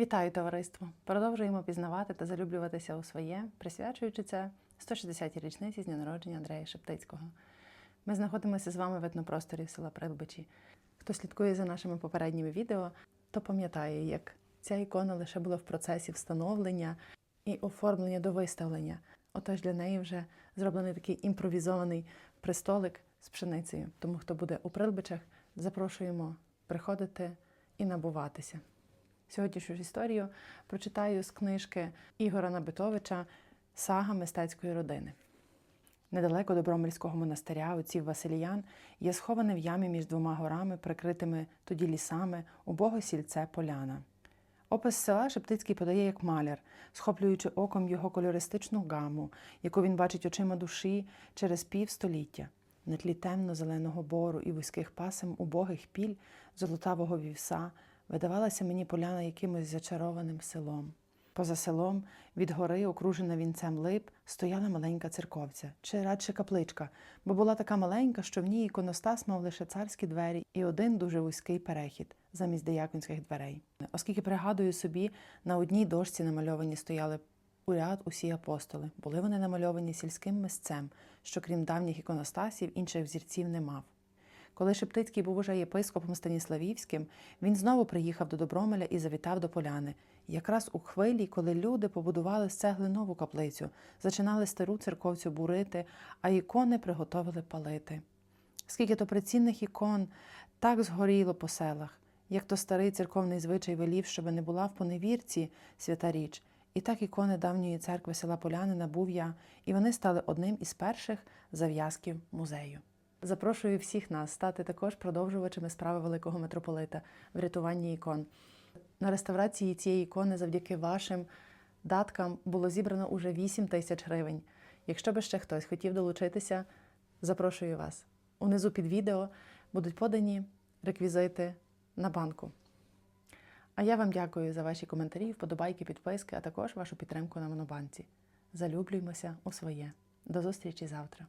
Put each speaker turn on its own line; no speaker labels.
Вітаю товариство! Продовжуємо пізнавати та залюблюватися у своє, присвячуючи це 160-й річниці з дня народження Андрея Шептицького. Ми знаходимося з вами в етнопросторі села Прилбичі. Хто слідкує за нашими попередніми відео, то пам'ятає, як ця ікона лише була в процесі встановлення і оформлення до виставлення. Отож для неї вже зроблений такий імпровізований престолик з пшеницею. Тому хто буде у Прилбичах, запрошуємо приходити і набуватися. Сьогоднішню історію прочитаю з книжки Ігора Набитовича Сага мистецької родини. Недалеко до Бромельського монастиря отців Василіян є сховане в ямі між двома горами, прикритими тоді лісами, убого сільце поляна. Опис села Шептицький подає як маляр, схоплюючи оком його кольористичну гаму, яку він бачить очима душі через півстоліття. На тлі темно-зеленого бору і вузьких пасем убогих піль золотавого вівса видавалася мені поляна якимось зачарованим селом. Поза селом, від гори, окружена вінцем лип, стояла маленька церковця, чи радше капличка, бо була така маленька, що в ній іконостас мав лише царські двері і один дуже вузький перехід замість деяконських дверей. Оскільки пригадую собі, на одній дошці намальовані стояли у ряд усі апостоли. Були вони намальовані сільським мисцем, що крім давніх іконостасів інших взірців не мав. Коли Шептицький був уже єпископом Станіславівським, він знову приїхав до Добромеля і завітав до поляни. Якраз у хвилі, коли люди побудували з цегли нову каплицю, зачинали стару церковцю бурити, а ікони приготовили палити. Скільки то прицінних ікон так згоріло по селах, як то старий церковний звичай велів, щоб не була в поневірці свята річ. І так ікони давньої церкви села Поляни набув я, і вони стали одним із перших зав'язків музею. Запрошую всіх нас стати також продовжувачами справи великого митрополита в рятуванні ікон. На реставрації цієї ікони завдяки вашим даткам було зібрано уже 8 тисяч гривень. Якщо би ще хтось хотів долучитися, запрошую вас. Унизу під відео будуть подані реквізити на банку. А я вам дякую за ваші коментарі, вподобайки, підписки, а також вашу підтримку на Монобанці. Залюблюймося у своє. До зустрічі завтра!